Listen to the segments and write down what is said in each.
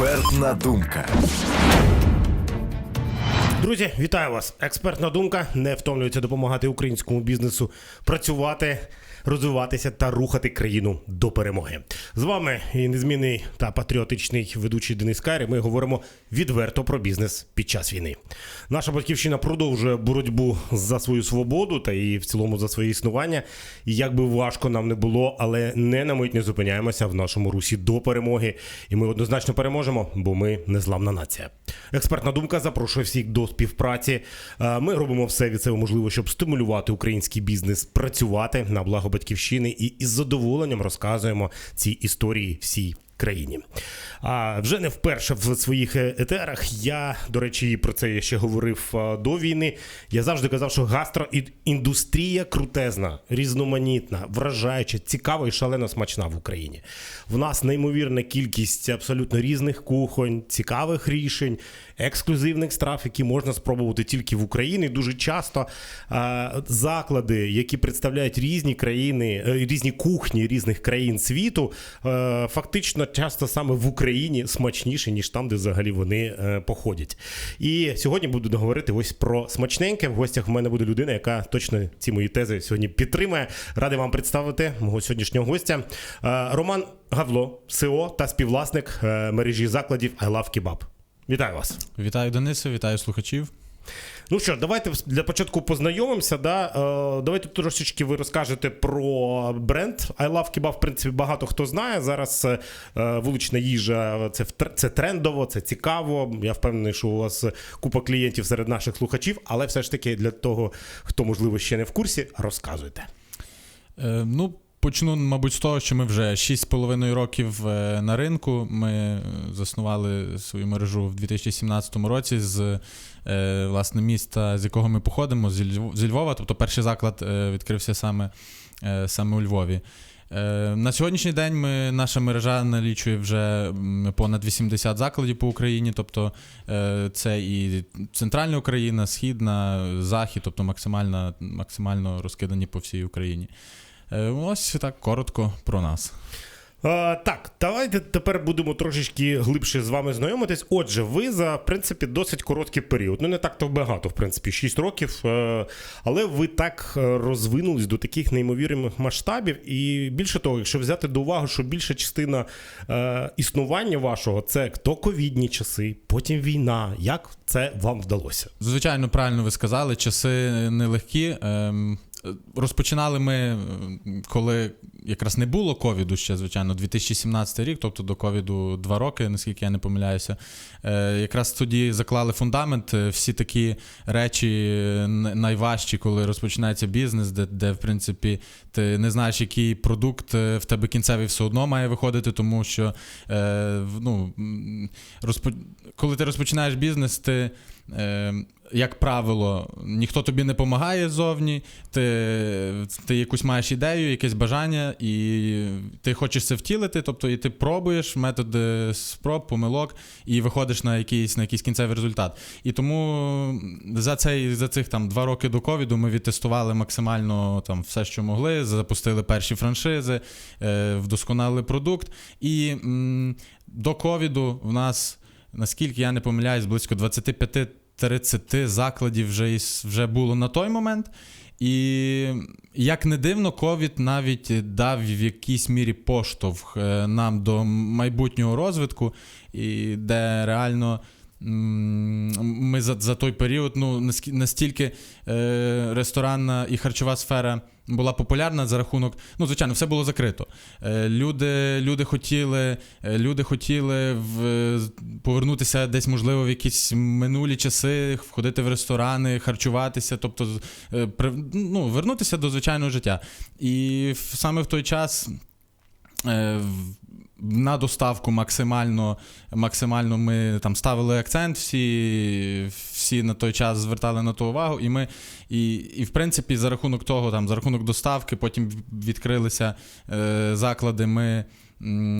Експертна думка. Друзі, вітаю вас! Експертна думка не втомлюється допомагати українському бізнесу працювати, розвиватися та рухати країну до перемоги. З вами і незмінний та патріотичний ведучий Денис Кайри. Ми говоримо відверто про бізнес під час війни. Наша батьківщина продовжує боротьбу за свою свободу та і в цілому за своє існування. І як би важко нам не було, але не на мить не зупиняємося в нашому русі до перемоги. І ми однозначно переможемо, бо ми незламна нація. Експертна думка запрошує всіх до співпраці. Е, Ми робимо все від себе можливе, щоб стимулювати український бізнес працювати на благо батьківщини і із задоволенням розказуємо ці історії всій країні. А вже не вперше в своїх е, етерах. Я, до речі, про це я ще говорив до війни. Я завжди казав, що гастроіндустрія крутезна, різноманітна, вражаюча, цікава і шалено смачна в Україні. В нас неймовірна кількість абсолютно різних кухонь, цікавих рішень, ексклюзивних страв, які можна спробувати тільки в Україні. Дуже часто заклади, які представляють різні країни, е, різні кухні різних країн світу, е, фактично часто саме в Україні смачніші, ніж там, де взагалі вони е, походять. І сьогодні буду говорити ось про смачненьке. В гостях в мене буде людина, яка точно ці мої тези сьогодні підтримує. Радий вам представити мого сьогоднішнього гостя. Е, Роман Гавло, СО та співвласник е, мережі закладів I Love Kebab. Вітаю вас. Вітаю Денисе, вітаю слухачів. Ну що, давайте для початку познайомимося. Да? Е, давайте трошечки ви розкажете про бренд I Love Kebab. В принципі, багато хто знає. Зараз е, вулична їжа це, це трендово, це цікаво. Я впевнений, що у вас купа клієнтів серед наших слухачів, але все ж таки для того, хто можливо ще не в курсі, розказуйте. Е, ну, почну, мабуть, з того, що ми вже 6,5 років е, на ринку. Ми е, заснували свою мережу в 2017 році з е, власне міста, з якого ми походимо, зі Львова. Тобто перший заклад відкрився саме, саме у Львові. На сьогоднішній день ми, наша мережа налічує вже понад 80 закладів по Україні, тобто це і центральна Україна, східна, захід, тобто максимально, максимально розкидані по всій Україні. Е, Ось так коротко про нас. Е, так, давайте тепер будемо трошечки глибше з вами знайомитись. Отже, ви за в принципі досить короткий період. Ну не так то багато, в принципі, 6 років. е, Але ви так е, розвинулись до таких неймовірних масштабів. І більше того, якщо взяти до уваги, що більша частина е, існування вашого це то ковідні часи, потім війна. Як це вам вдалося? Звичайно, правильно ви сказали, часи нелегкі. Розпочинали ми, е, коли якраз не було ковіду ще, звичайно, 2017 рік, тобто до ковіду два роки, наскільки я не помиляюся. Е, Якраз тоді заклали фундамент. е, Всі такі речі найважчі, коли розпочинається бізнес, де, де в принципі ти не знаєш, який продукт в тебе кінцевий все одно має виходити, тому що ну, розпо... коли ти розпочинаєш бізнес, ти. Е, як правило, ніхто тобі не допомагає ззовні, ти, ти якусь маєш ідею, якесь бажання, і ти хочеш це втілити, тобто і ти пробуєш методи спроб, помилок, і виходиш на якийсь, на якийсь кінцевий результат. І тому за, цей, за цих там два роки до ковіду ми відтестували максимально там все, що могли, запустили перші франшизи, е, вдосконалили продукт. І м, до ковіду в нас, наскільки я не помиляюсь, близько 25 30 закладів вже, вже було на той момент. І як не дивно, ковід навіть дав в якійсь мірі поштовх е, нам до майбутнього розвитку, і де реально ми за, за той період ну, настільки е, ресторанна і харчова сфера була популярна за рахунок. Ну, звичайно, все було закрито. Е, Люди, люди хотіли, е, люди хотіли в, повернутися десь, можливо, в якісь минулі часи, входити в ресторани, харчуватися, тобто е, при- ну, вернутися до звичайного життя. І саме в той час. е, в- На доставку максимально, максимально ми там ставили акцент, всі, всі на той час звертали на то увагу. І ми, і, і в принципі, за рахунок того, там, за рахунок доставки, потім відкрилися е, заклади. Ми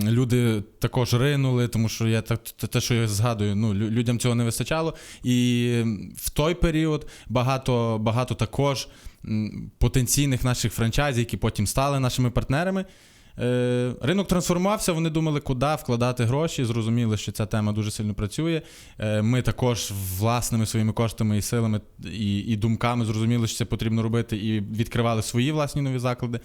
люди також ринули, тому що я так те, те, що я згадую, ну людям цього не вистачало. І в той період багато, багато також потенційних наших франчайзів, які потім стали нашими партнерами. Е, ринок трансформувався, вони думали, куди вкладати гроші. Зрозуміли, що ця тема дуже сильно працює. Е, ми також власними своїми коштами і силами і, і думками зрозуміли, що це потрібно робити, і відкривали свої власні нові заклади.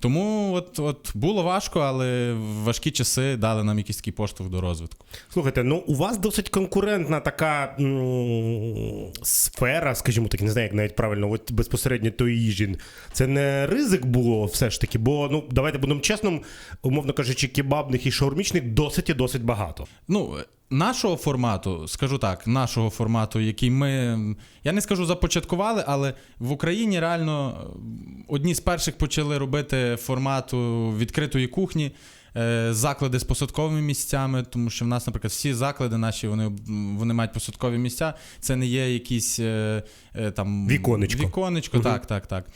Тому от, от було важко, але важкі часи дали нам якийсь такий поштовх до розвитку. Слухайте, ну у вас досить конкурентна така м- сфера, скажімо так, не знаю, як навіть правильно, от безпосередньо той їжі. Це не ризик було все ж таки, бо ну давайте будемо чесним, умовно кажучи, кебабних і шаурмічних досить і досить багато. Ну, нашого формату, скажу так, нашого формату, який ми, я не скажу започаткували, але в Україні реально одні з перших почали робити формату відкритої кухні. е, Заклади з посадковими місцями, тому що в нас, наприклад, всі заклади наші вони, вони мають посадкові місця. Це не є якісь е, е, там Віконечко. Віконечко, Мгм. так, так, так.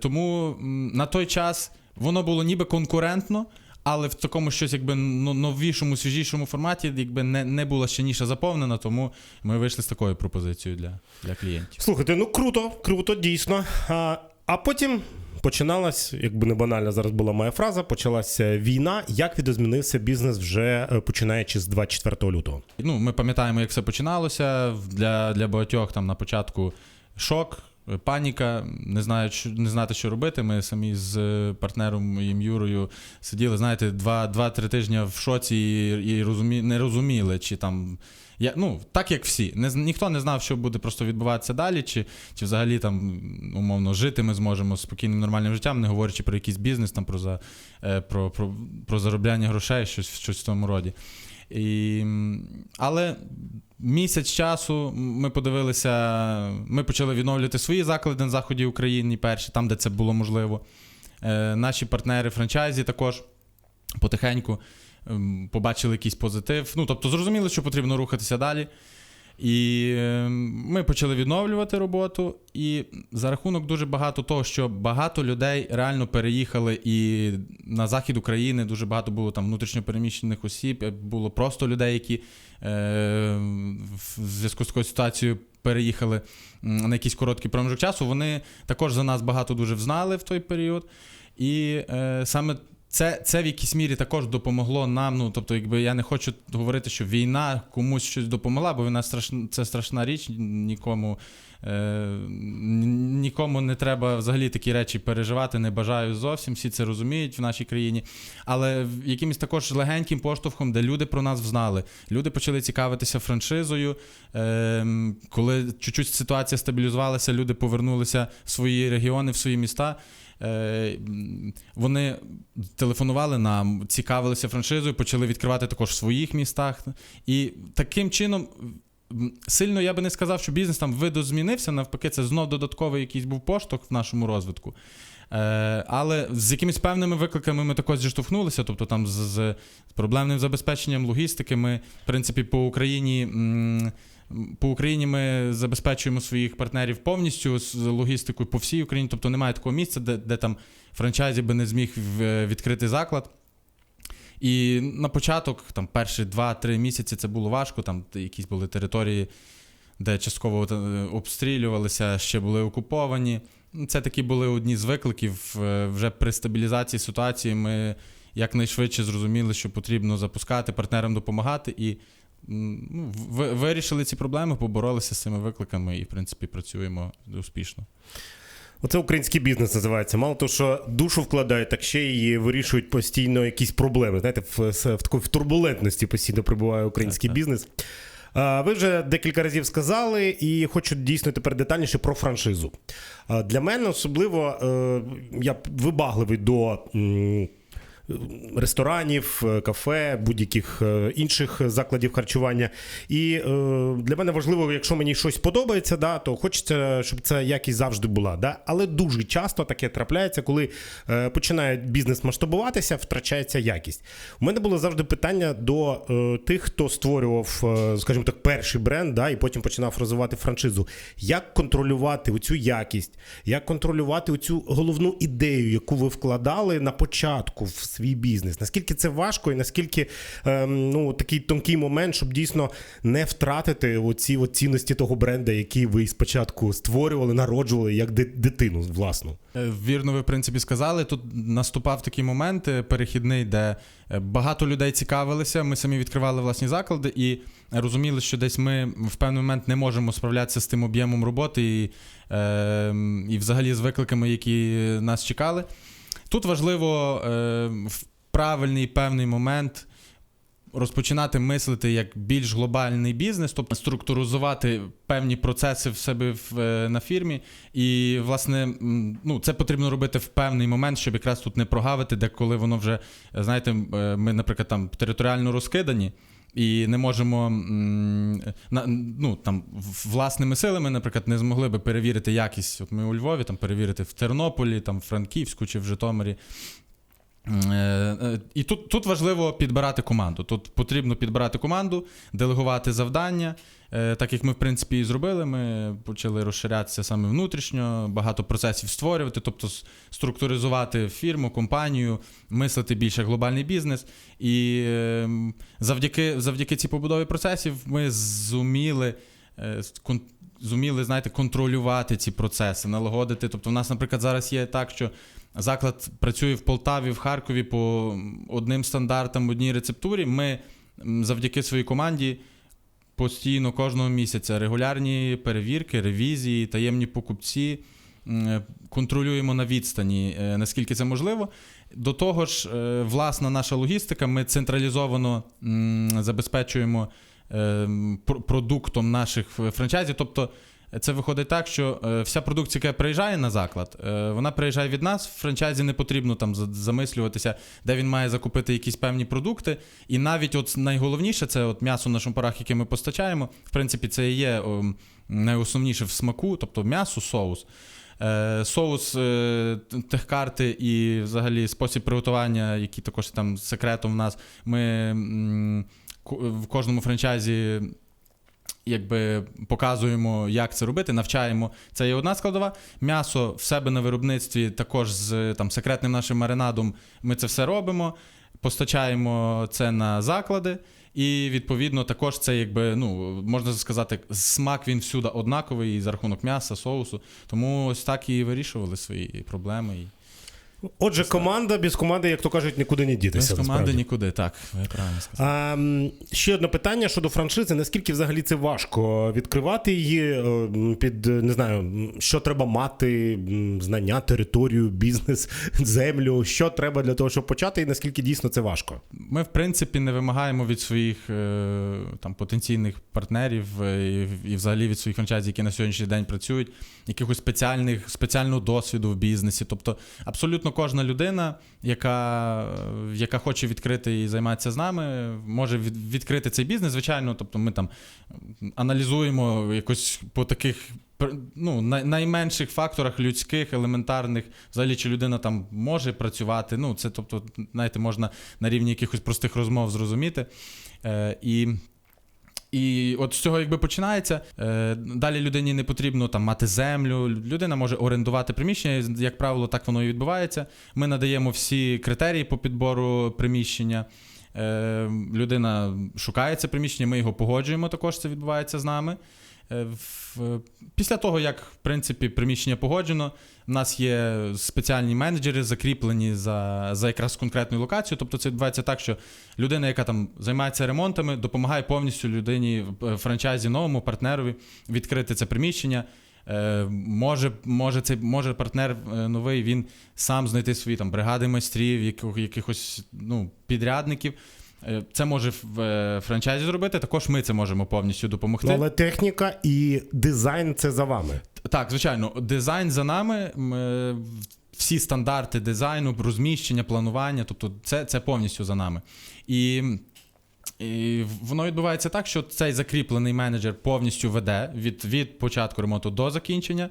Тому на той час воно було ніби конкурентно, але в такому щось якби ну, новішому, свіжішому форматі, якби не, не була ще ніша заповнена, тому ми вийшли з такою пропозицією для, для клієнтів. Слухайте, ну круто, круто, дійсно. А, а потім починалась, якби не банальна зараз була моя фраза, почалася війна. Як відозмінився бізнес вже е, починаючи з 24 лютого? Ну, ми пам'ятаємо, як все починалося. Для, для багатьох там на початку шок. Паніка, не знають, що не знати, що робити. Ми самі з е, партнером моїм Юрою сиділи, знаєте, два- два-три тижні в шоці і, і розумі, не розуміли, чи там. Я, ну, так як всі. Не, ніхто не знав, що буде просто відбуватися далі, чи, чи взагалі там, умовно, жити ми зможемо спокійним нормальним життям, не говорячи про якийсь бізнес, там, про, за, е, про, про, про заробляння грошей, щось, щось в тому роді. І, але місяць часу ми подивилися, ми почали відновлювати свої заклади на заході України, перші, там, де це було можливо. Е, наші партнери франчайзі також потихеньку ем, побачили якийсь позитив. Ну, тобто, зрозуміли, що потрібно рухатися далі. І е, ми почали відновлювати роботу. І за рахунок дуже багато того, що багато людей реально переїхали і на захід України дуже багато було там внутрішньопереміщених осіб, е, було просто людей, які е, в зв'язку з такою ситуацією переїхали на якийсь короткий проміжок часу. Вони також за нас багато дуже взнали в той період. І е, саме це, це в якійсь мірі також допомогло нам. Ну, тобто, якби я не хочу говорити, що війна комусь щось допомогла, бо війна страшна, це страшна річ, нікому, е, нікому не треба взагалі такі речі переживати, не бажаю зовсім, всі це розуміють в нашій країні. Але якимось також легеньким поштовхом, де люди про нас взнали. Люди почали цікавитися франшизою. Е, коли чуть-чуть ситуація стабілізувалася, люди повернулися в свої регіони, в свої міста. Е, Вони телефонували нам, цікавилися франшизою, почали відкривати також в своїх містах. І таким чином. Сильно я би не сказав, що бізнес там видозмінився, навпаки, це знов додатковий якийсь був поштовх в нашому розвитку. Е, але з якимись певними викликами ми також зіштовхнулися, тобто там з, з проблемним забезпеченням логістики. Ми, в принципі, по Україні. м, по Україні ми забезпечуємо своїх партнерів повністю з логістикою по всій Україні. Тобто немає такого місця, де, де там франчайзі би не зміг відкрити заклад. І на початок, там перші 2-3 місяці це було важко. Там якісь були території, де частково е, обстрілювалися, ще були окуповані. Це такі були одні з викликів. Е, Вже при стабілізації ситуації ми якнайшвидше зрозуміли, що потрібно запускати, партнерам допомагати. І ну, вирішили ці проблеми, поборолися з цими викликами і, в принципі, працюємо успішно. Оце український бізнес називається. Мало того, що душу вкладають, так ще й вирішують постійно якісь проблеми. Знаєте, в, в, такій в турбулентності постійно прибуває український Так, так. бізнес. А, Ви вже декілька разів сказали, і хочу дійсно тепер детальніше про франшизу. А, Для мене особливо е, я вибагливий до. м, Ресторанів, е, кафе, будь-яких е, інших закладів харчування. І е, для мене важливо, якщо мені щось подобається, да, то хочеться, щоб ця якість завжди була. Да? Але дуже часто таке трапляється, коли починає бізнес масштабуватися, втрачається якість. У мене було завжди питання до тих, хто створював, скажімо так, перший бренд, да, і потім починав розвивати франшизу. Як контролювати оцю якість, як контролювати оцю головну ідею, яку ви вкладали на початку в свій бізнес. Наскільки це важко, і наскільки ем, ну, такий тонкий момент, щоб дійсно не втратити оці от цінності того бренда, який ви спочатку створювали, народжували як дитину власну. Е, Вірно, ви в принципі сказали. Тут наступав такий момент е, перехідний, де е, багато людей цікавилися. Ми самі відкривали власні заклади і розуміли, що десь ми в певний момент не можемо справлятися з тим об'ємом роботи і, е, і взагалі з викликами, які нас чекали. Тут важливо е, в правильний певний момент. Розпочинати мислити як більш глобальний бізнес, тобто структуризувати певні процеси в себе в, е, на фірмі. І, власне, ну, це потрібно робити в певний момент, щоб якраз тут не прогавити, де коли воно вже, е, знаєте, ми, наприклад, там територіально розкидані. І не можемо ну, там, власними силами, наприклад, не змогли би перевірити якість. От ми у Львові там перевірити в Тернополі, там, в Франківську чи в Житомирі. Е, е, І тут, тут важливо підбирати команду. Тут потрібно підбирати команду, делегувати завдання. Е, Так як ми, в принципі, і зробили, ми почали розширятися саме внутрішньо, багато процесів створювати, тобто структуризувати фірму, компанію, мислити більше глобальний бізнес. І е, завдяки, завдяки цій побудові процесів ми зуміли. е, Зуміли, знаєте, контролювати ці процеси, налагодити. Тобто, в нас, наприклад, зараз є так, що заклад працює в Полтаві, в Харкові по одним стандартам, одній рецептурі. Ми завдяки своїй команді постійно кожного місяця регулярні перевірки, ревізії, таємні покупці. Контролюємо на відстані, е, наскільки це можливо. До того ж, е, власна наша логістика, ми централізовано забезпечуємо е, продуктом наших франчайзів. Тобто, це виходить так, що е, вся продукція, яка приїжджає на заклад, е, вона приїжджає від нас. В франчайзі не потрібно там замислюватися, де він має закупити якісь певні продукти. І навіть от найголовніше це от м'ясо на шампурах, яке ми постачаємо. В принципі, це і є найосновніше в смаку, тобто м'ясо, соус. Е, Соус, техкарти і взагалі спосіб приготування, який також там секретом в нас. Ми в кожному франчайзі якби показуємо, як це робити, навчаємо. Це є одна складова. М'ясо в себе на виробництві також з там, секретним нашим маринадом ми це все робимо, постачаємо це на заклади. І відповідно також це якби ну можна сказати, смак він всюди однаковий і за рахунок м'яса, соусу. Тому ось так і вирішували свої проблеми. Отже, команда без команди, як то кажуть, нікуди не без команди нікуди. Так, ви правильно сказали. А, ще одне питання щодо франшизи. Наскільки взагалі це важко відкривати її е, під не знаю, що треба мати, знання, територію, бізнес, землю, що треба для того, щоб почати, і наскільки дійсно це важко? Ми, в принципі, не вимагаємо від своїх е, там, потенційних партнерів е, і, і взагалі від своїх франчайзів, які на сьогоднішній день працюють, якихось спеціальних, спеціального досвіду в бізнесі. Тобто, абсолютно кожна людина, яка, е, яка хоче відкрити і займатися з нами, може від, відкрити цей бізнес. Звичайно, тобто ми там аналізуємо якось по таких. Ну, найменших факторах людських, елементарних, взагалі, чи людина там може працювати. Ну, це, тобто, знаєте, можна на рівні якихось простих розмов зрозуміти. Е, і і от з цього якби починається. Е, далі людині не потрібно там мати землю. Людина може орендувати приміщення. Як правило, так воно і відбувається. Ми надаємо всі критерії по підбору приміщення. Е, людина шукає це приміщення, ми його погоджуємо. Також це відбувається з нами. Е, Після того, як в принципі приміщення погоджено, в нас є спеціальні менеджери, закріплені за, за якраз конкретну локацію. Тобто це відбувається так, що людина, яка там займається ремонтами, допомагає повністю людині в франчайзі новому партнерові відкрити це приміщення. Е, може, може, цей, може партнер е, новий він сам знайти свої там бригади майстрів, яких- якихось ну, підрядників. Е, Це може в е, франчайзі зробити. Також ми це можемо повністю допомогти. Ну, але техніка і дизайн це за вами. Так, звичайно, дизайн за нами. Ми, всі стандарти дизайну, розміщення, планування, тобто це, це повністю за нами. І, і воно відбувається так, що цей закріплений менеджер повністю веде від, від початку ремонту до закінчення.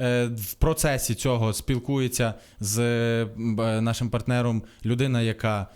Е, В процесі цього спілкується з е, нашим партнером людина, яка е,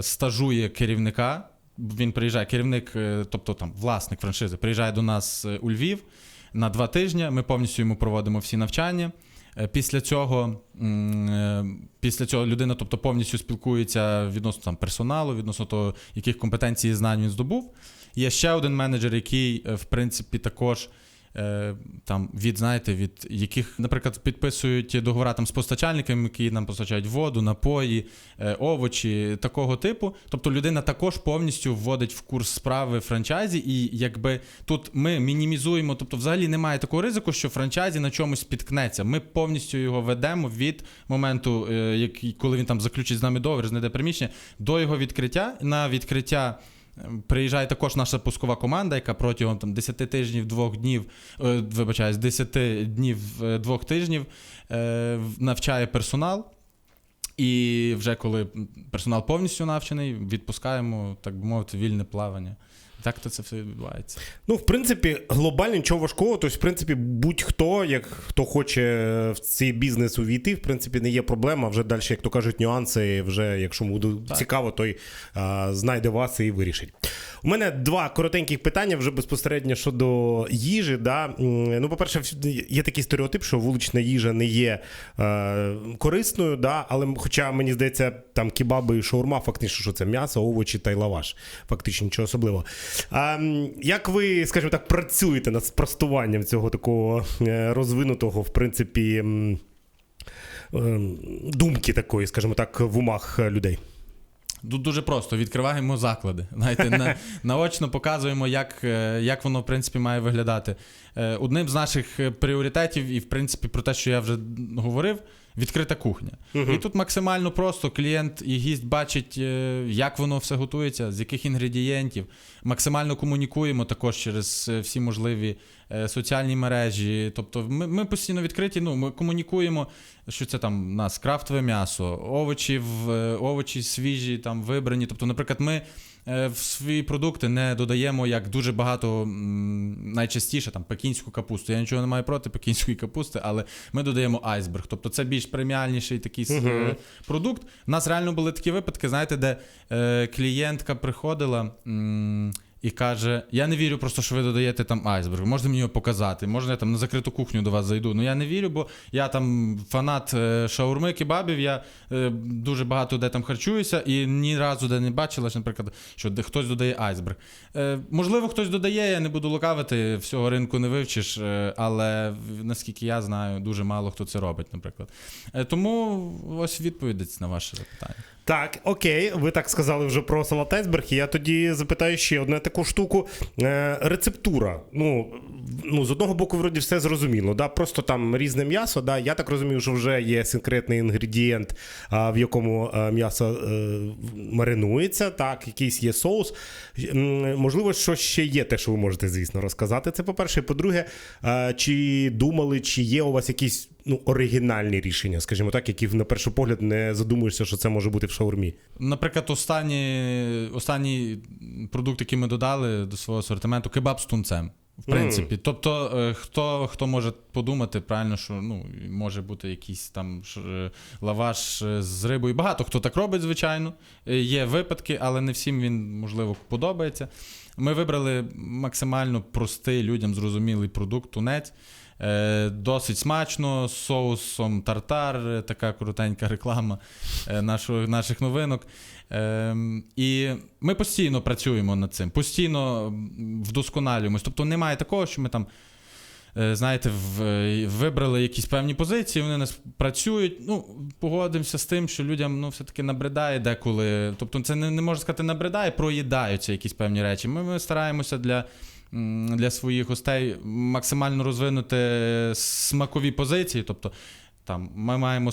стажує керівника. Він приїжджає, керівник, е, тобто там власник франшизи, приїжджає до нас е, у Львів на два тижні. Ми повністю йому проводимо всі навчання. Е, Після цього, е, після цього людина тобто, повністю спілкується відносно там, персоналу, відносно того, яких компетенцій і знань він здобув. Є ще один менеджер, який, е, в принципі, також. Е, Там від знаєте, від яких, наприклад, підписують договори там з постачальниками, які нам постачають воду, напої, е, овочі такого типу. Тобто людина також повністю вводить в курс справи франчайзі, і якби тут ми мінімізуємо, тобто взагалі немає такого ризику, що франчайзі на чомусь спіткнеться. Ми повністю його ведемо від моменту, е, коли він там заключить з нами договір, знайде приміщення, до його відкриття. На відкриття. Приїжджає також наша пускова команда, яка протягом там, 10 тижнів, двох днів, е, вибачаюсь, 10 днів е, двох тижнів е, навчає персонал. І вже коли персонал повністю навчений, відпускаємо, так би мовити, вільне плавання. Так то це все відбувається. Ну, в принципі, глобально нічого важкого. Тобто, в принципі, будь-хто, як хто хоче в цей бізнес увійти, в принципі, не є проблема. Вже далі, як то кажуть, нюанси. Вже якщо буде Так. цікаво, той а, знайде вас і вирішить. У мене два коротеньких питання вже безпосередньо щодо їжі. Да? Ну, по-перше, є такий стереотип, що вулична їжа не є е, корисною, да? але хоча мені здається, там кебаби і шаурма, фактично, що це м'ясо, овочі та й лаваш. Фактично нічого особливого. А, як ви, скажімо так, працюєте над спростуванням цього такого е, розвинутого, в принципі, ем, думки такої, скажімо так, в умах людей? Тут дуже просто відкриваємо заклади. Знаєте, на, наочно показуємо, як, е, як воно в принципі має виглядати. Е, Одним з наших е, пріоритетів, і в принципі про те, що я вже говорив, відкрита кухня. І тут максимально просто клієнт і гість бачить, е, як воно все готується, з яких інгредієнтів. Максимально комунікуємо також через е, всі можливі е, соціальні мережі. Тобто, ми, ми постійно відкриті. Ну, ми комунікуємо, що це там у нас крафтове м'ясо, овочі, в, овочі свіжі, там вибрані. Тобто, наприклад, ми. Е, В свої продукти не додаємо як дуже багато найчастіше там пекінську капусту. Я нічого не маю проти пекінської капусти, але ми додаємо айсберг. Тобто це більш преміальніший такий uh-huh. продукт. У нас реально були такі випадки, знаєте, де е, клієнтка приходила. м, і каже: Я не вірю просто, що ви додаєте там айсберг. Можете мені його показати? Можна я там на закриту кухню до вас зайду? Ну я не вірю, бо я там фанат е, шаурми, кебабів. Я е, дуже багато де там харчуюся і ні разу де не бачила, наприклад, що де хтось додає айсберг. Е, можливо, хтось додає, я не буду лукавити, всього ринку не вивчиш, е, але наскільки я знаю, дуже мало хто це робить, наприклад. Е, тому ось відповідь на ваше запитання. Так, окей, ви так сказали вже про салат айсберг. Я тоді запитаю ще одну таку штуку. Е, рецептура. Ну, ну, з одного боку, вроді все зрозуміло. Да? Просто там різне м'ясо. Да? Я так розумію, що вже є секретний інгредієнт, а, в якому е, м'ясо е, маринується, так, якийсь є соус. Можливо, що ще є те, що ви можете, звісно, розказати. Це по-перше. По-друге, е, чи думали, чи є у вас якісь ну, оригінальні рішення, скажімо так, які на перший погляд не задумуєшся, що це може бути в шаурмі. Наприклад, останній, останній продукт, який ми додали до свого асортименту, кебаб з тунцем. В принципі, тобто, е, хто, хто може подумати правильно, що ну, може бути якийсь там е, лаваш е, з рибою. Багато хто так робить, звичайно. Є випадки, але не всім він, можливо, подобається. Ми вибрали максимально простий людям зрозумілий продукт тунець. Е, Досить смачно, з соусом тартар, е, така коротенька реклама е, нашого, наших новинок. Ем, І ми постійно працюємо над цим, постійно вдосконалюємось. Тобто немає такого, що ми там. Знаєте, в- вибрали якісь певні позиції, вони нас працюють. Ну, погодимося з тим, що людям ну, все-таки набридає деколи. Тобто, це не, не можна сказати набридає, проїдаються якісь певні речі. Ми, ми стараємося для, для своїх гостей максимально розвинути смакові позиції. Тобто, там, ми маємо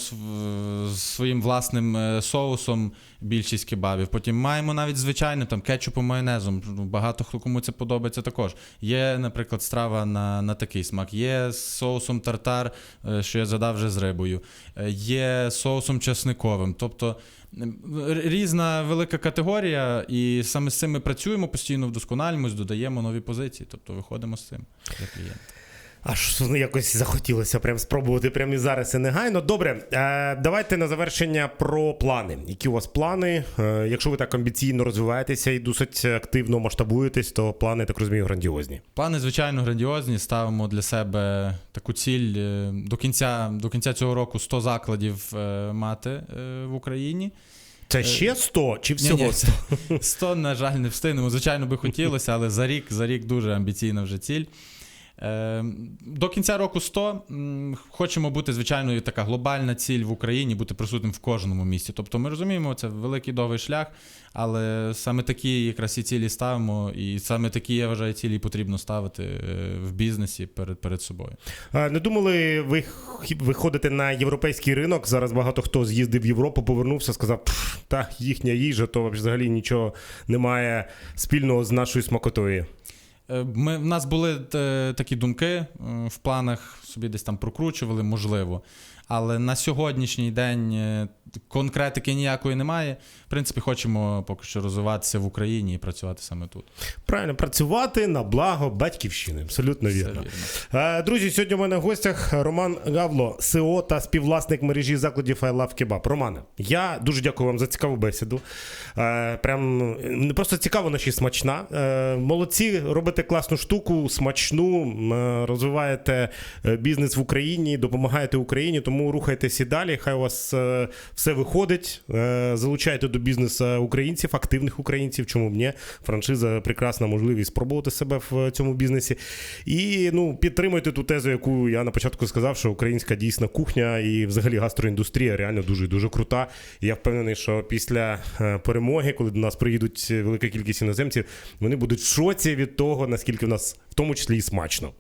своїм власним е, соусом більшість кебабів. Потім маємо навіть звичайно там кетчупом майонезом. Ну, Багато хто кому це подобається також. Є, наприклад, страва на, на такий смак. Є соусом тартар, е, що я задав вже з рибою. Е, Є соусом часниковим. Тобто різна велика категорія, і саме з цим ми працюємо, постійно вдосконалюємось, додаємо нові позиції. Тобто виходимо з цим для клієнта. Аж якось захотілося прям спробувати прямо і зараз і негайно. Добре, е, давайте на завершення про плани. Які у вас плани? Е, якщо ви так амбіційно розвиваєтеся і досить активно масштабуєтесь, то плани, так розумію, грандіозні. Плани, звичайно, грандіозні. Ставимо для себе таку ціль е, до кінця, до кінця цього року 100 закладів е, мати е, в Україні. Це ще 100 чи всього Ні-ні, 100? 100, на жаль, не встигнемо. Звичайно, би хотілося, але за рік, за рік дуже амбіційна вже ціль. Е, До кінця року 100. Хочемо бути, звичайно, така глобальна ціль в Україні, бути присутнім в кожному місті. Тобто ми розуміємо, це великий довгий шлях, але саме такі якраз і цілі ставимо, і саме такі, я вважаю, цілі потрібно ставити е, в бізнесі перед, перед собою. Не думали ви виходити на європейський ринок? Зараз багато хто з'їздив в Європу, повернувся, сказав, «Пф, та їхня їжа, то взагалі нічого немає спільного з нашою смакотою. Е, Ми, в нас були е, такі думки е, в планах, собі десь там прокручували, можливо. Але на сьогоднішній день конкретики ніякої немає. В принципі, хочемо поки що розвиватися в Україні і працювати саме тут. Правильно, працювати на благо батьківщини. Абсолютно вірно. вірно. Е, Друзі, сьогодні у мене в гостях Роман Гавло, СО та співвласник мережі закладів I Love Kebab. Романе, я дуже дякую вам за цікаву бесіду. Е, Прям не просто цікаво, але смачна. Е, Молодці, робите класну штуку, смачну, розвиваєте бізнес в Україні, допомагаєте Україні, тому рухайтеся далі. Хай у вас все виходить. Е, Залучайте до бізнесу українців, активних українців. Чому б ні? Франшиза прекрасна можливість спробувати себе в цьому бізнесі. І ну, підтримуйте ту тезу, яку я на початку сказав, що українська дійсна кухня і взагалі гастроіндустрія реально дуже дуже крута. І я впевнений, що після е, перемоги, коли до нас приїдуть велика кількість іноземців, вони будуть в шоці від того, наскільки в нас в тому числі і смачно.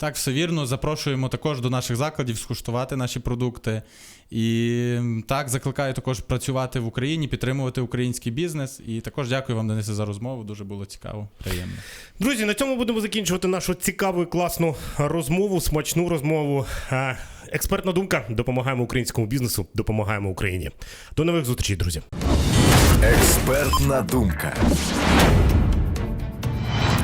Так, все вірно. Запрошуємо також до наших закладів скуштувати наші продукти. І так, закликаю також працювати в Україні, підтримувати український бізнес. І також дякую вам, Денисе, за розмову. Дуже було цікаво, приємно. Друзі, на цьому будемо закінчувати нашу цікаву і класну розмову, смачну розмову. Експертна думка. Допомагаємо українському бізнесу, допомагаємо Україні. До нових зустрічей, друзі. Експертна думка.